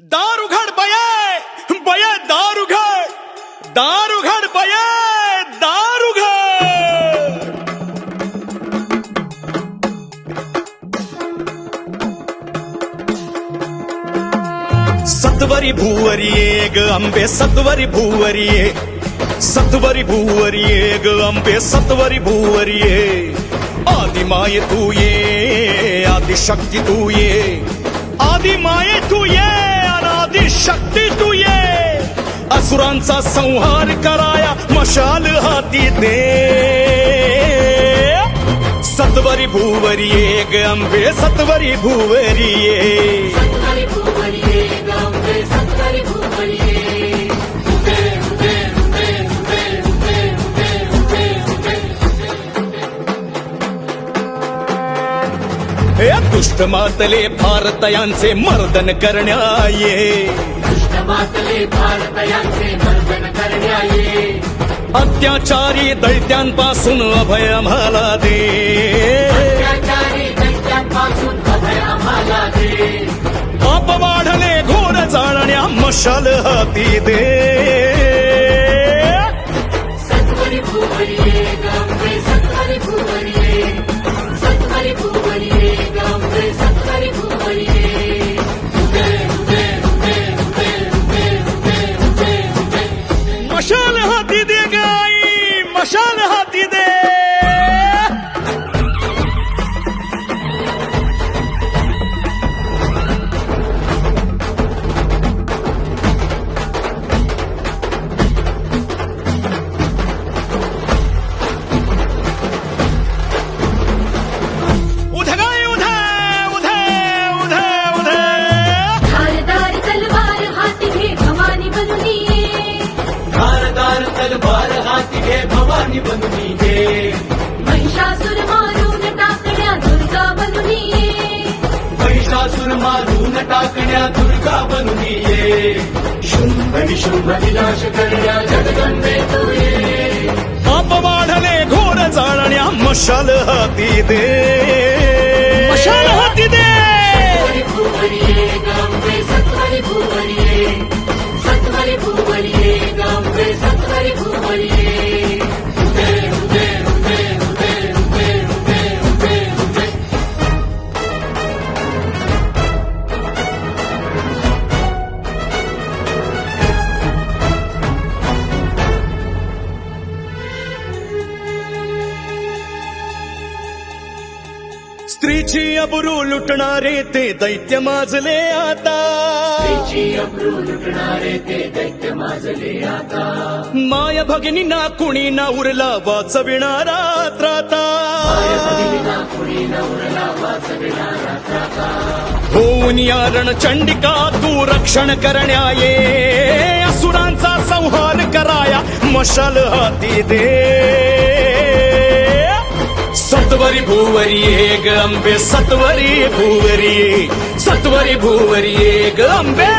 दार उघड बया बया दार उघड दार उघड बया दार उघड सत्वरी भूवरी ये ग अंबे सत्वरी भूवरी ये सत्वरी भूवरी ये ग अंबे सत्वरी भूवरी ये आदि माये तू ये आदि शक्ती तू ये। आदि माये तू ये। अनादि शक्ती तू ये असुरांचा संहार कराया मशाल हाती दे. सत्वरी भूवरी एक अंबे सत्वरी भूवरी ये हे दुष्ट मातले भारत यांचे मर्दन करण्या ये भारत यांचे मर्दन करण्याये. अत्याचारी दैत्यांपासून अभय आम्हाला दे. दैत्यांपासून अभय आम्हाला दे पाप वाढले घोर जाळण्या मशाल हाती दे. हाती दे गाई मशाल हाती हाती घे भवानी बनून घे महिषासुर मारून टाकण्या दुर्गा बनूनिये महिषासुर मारून टाकण्या दुर्गा बनून ये शुंभ निशुंभ विनाश करण्या जगदंबे तू ये पाप वाढले घोर जाळण्या मशाल हाती दे. मशाल हाती दे. स्त्रीची अबरू लुटणारे ते दैत्य माजले आता. तिची अब्रू लुटणारे ते दैत्य माजले आता. माय भगिनीना कुणी ना उरला वाचविणारा त्राता त्राता. होऊन यारण चंडिका तू रक्षण करण्या ये असुरांचा संहार कराया मशाल हाती दे. भूवरिये भूवरी ग अंबे सत्वरी भूवरी सत्वरी भूवरिये ग अंबे